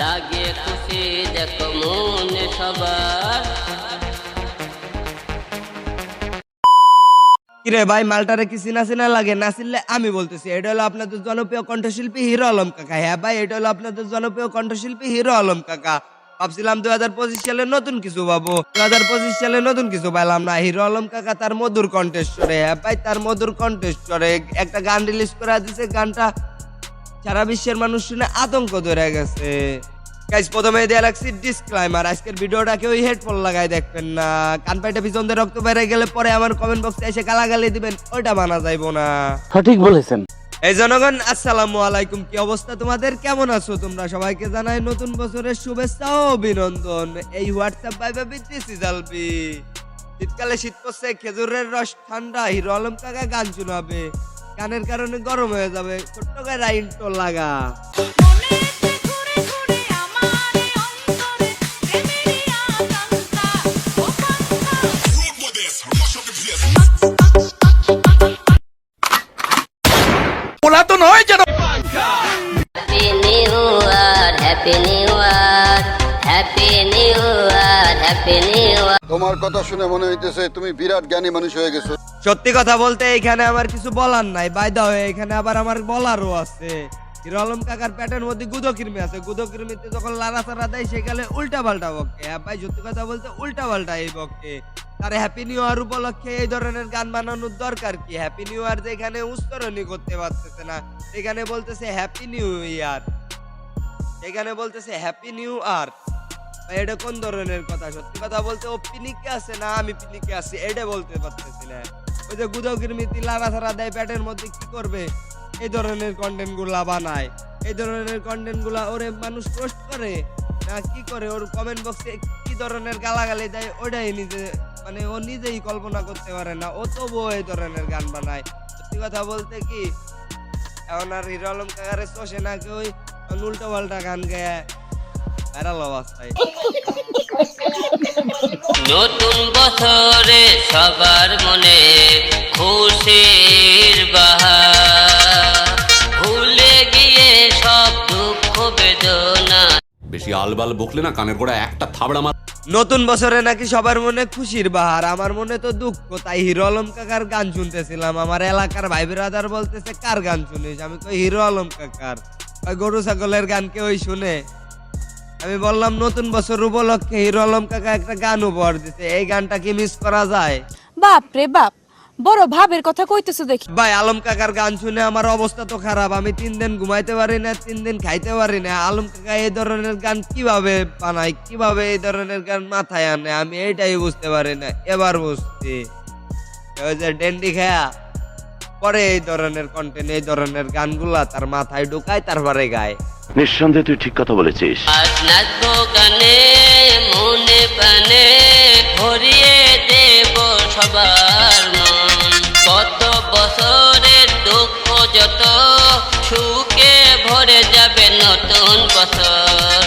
লাগে খুশি, দেখো মনে সবার। কিরে ভাই, মালটারে লাগে? আমি বলতেছি, এটা হলো আপনাদের জনপ্রিয় কণ্ঠশিল্পী হিরো আলম কাকা। হ্যাঁ ভাই, এটা হলো আপনাদের জনপ্রিয় কণ্ঠশিল্পী হিরো আলম কাকা। ভাবছিলাম দুই হাজার পঁচিশ সালে নতুন কিছু পাবো। দুই হাজার পঁচিশ সালে নতুন কিছু পাইলাম না। হিরো আলম কাকা তার মধুর কণ্ঠেশ্বরে হ্যাঁ ভাই, তার মধুর কণ্ঠেশ্বরে একটা গান রিলিজ করে দিছে, গানটা সারা বিশ্বের মানুষ শুনে আতঙ্ক ধরে গেছে। গাইস প্রথমে দেয়া রাখছি ডিসক্লাইমার আজকের ভিডিওটা কেউ হেডফোন লাগাই দেখবেন না। কান পাইটা পিছন দিয়ে রক্ত বেড়ে গেলে পরে আমার কমেন্ট বক্সে এসে গালাগালি দিবেন ওইটা মানা যাইবো না। সঠিক বলেছেন। এই জনগণ আসসালামু আলাইকুম। কি অবস্থা তোমাদের? কেমন আছো তোমরা? সবাইকে জানাই নতুন বছরের শুভেচ্ছা ও অভিনন্দন। এই হোয়াটসঅ্যাপ ভাই ভাবি দিস ইজ আলবি শীতকালে শীত পড়ছে খেজুরের রস ঠান্ডা হিরো আলম কাকা গান শোনাবে। গানের কারণে গরম হয়ে যাবে। ছোট্ট করে রাইনটো লাগা। মনেতে ঘুরে ঘুরে আমার অন্তরে প্রেমেরই আকাঙ্ক্ষা ও কাঙ্ক্ষা happy new year happy new year happy new তোমার কথা শুনে মনে হইতেছে তুমি বিরাট জ্ঞানী মানুষ হয়ে গেছো। সত্যি কথা বলতে এখানে আমার কিছু বলার নাই। বাইদা হয়ে এখানে আবার আমার বলারও আছে। হিরো কাকার প্যাটের মধ্যে গুদো কিরমি আছে। গুদো কিরমিতে যখন লাড়া চাড়া দেয় সেখানে উল্টা পাল্টা বকে। হ্যাঁ ভাই সত্যি কথা বলতে উল্টা পাল্টা এই বকে। তার হ্যাপি নিউ ইয়ার উপলক্ষে এই ধরনের গান বানানোর দরকার কি? হ্যাপি নিউ ইয়ার যেখানে উচ্চারণই করতে পারতেছে না। সেখানে বলতেছে হ্যাপি নিউ ইয়ার সেখানে বলতেছে হ্যাপি নিউ ইয়ার এটা কোন ধরনের কথা? সত্যি কথা বলতে ও পিনিকে আছে না আমি পিনিকে আছি, এটা বলতে পারতেছি ওই যে গুদকির মিতি লাড়া ছাড়া দেয় প্যাটের মধ্যে, কি করবে? এই ধরনের কন্টেন্টগুলা বানায়। এই ধরনের কন্টেন্টগুলা ওরে মানুষ পোস্ট করে। না, কি করে? ওর কমেন্ট বক্সে কি ধরনের গালাগালি দেয় ওটাই নিজে মানে ও নিজেই কল্পনা করতে পারে না। ও তবুও এই ধরনের গান বানায়। সত্যি কথা বলতে কি, এখন আর হিরো আলম কাকারে চষে না কেউ উল্টো পাল্টা গান গায়? অবস্থায় নতুন বছরে সবার মনে খুশির বাহার। ভুলে গিয়ে সব দুঃখ বেদনা। বেশি আলবাল বকলে না কানের গোড়া একটা থাবড়া মার নতুন বছরে নাকি সবার মনে খুশির বাহার আমার মনে তো দুঃখ। তাই হিরো আলম কাকার গান শুনতেছিলাম। আমার এলাকার ভাই বিরাদার বলতেছে কার গান শুনিস? আমি তো হিরো আলম কাকার। ওই গরু ছাগলের গান কে ওই শুনে? আমি বললাম নতুন বছর উপলক্ষে হিরো আলম কাকা একটা গান উপহার দিতে এই গানটা কি মিস করা যায়? বাপ রে বাপ বড় ভাবের কথা কইতেছো দেখি। ভাই আলম কাকার গান শুনে আমার অবস্থা তো খারাপ। আমি তিন দিন ঘুমাইতে পারি না তিন দিন খাইতে পারি না। আলম কাকা এই ধরনের গান কীভাবে বানায় কীভাবে এই ধরনের গান মাথায় আনে আমি এইটাই বুঝতে পারি না। এবার বুঝছি। ওই যে ডেন্ডি খেয়া। পরে এই ধরনের কন্টেন্ট এই ধরনের গানগুলা তার মাথায় ঢুকায় তারপরে গায়। নিঃসন্দেহে তুই ঠিক কথা বলেছিস। আজ গানে মনে প্রাণে ভরিয়ে দেব সবার মন। কত বছরের দুঃখ যত সুখে ভরে যাবে নতুন বছর।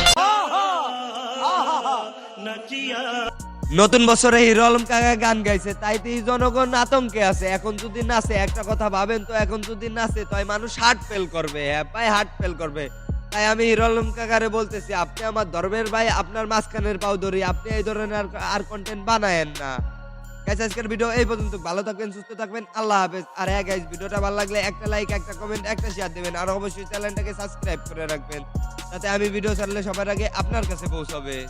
নতুন বছরে হিরো আলম কাকা গান গাইছে তাই তো এই জনগণ আতঙ্কে আছে। এখন যদি নাচে, একটা কথা ভাবেন তো, এখন যদি নাচে, তো এই মানুষ হার্ট ফেল করবে। হ্যাঁ ভাই হার্ট ফেল করবে। তাই আমি হিরো আলম কাকারে বলতেছি, আপনি আমার ধর্মের ভাই, আপনার মাঝখানের পাও ধরি, আপনি এই ধরনের আর- কন্টেন্ট বানায়েন না। গাইস আজকের ভিডিও এই পর্যন্ত। ভালো থাকবেন, সুস্থ থাকবেন, আল্লাহ হাফেজ। আর হ্যাঁ গাইস ভিডিওটা ভালো লাগলে একটা লাইক একটা কমেন্ট একটা শেয়ার দিবেন। আর অবশ্যই চ্যানেলটাকে সাবস্ক্রাইব করে রাখবেন যাতে আমি ভিডিও ছাড়লে সবার আগে আপনার কাছে পৌঁছাবে।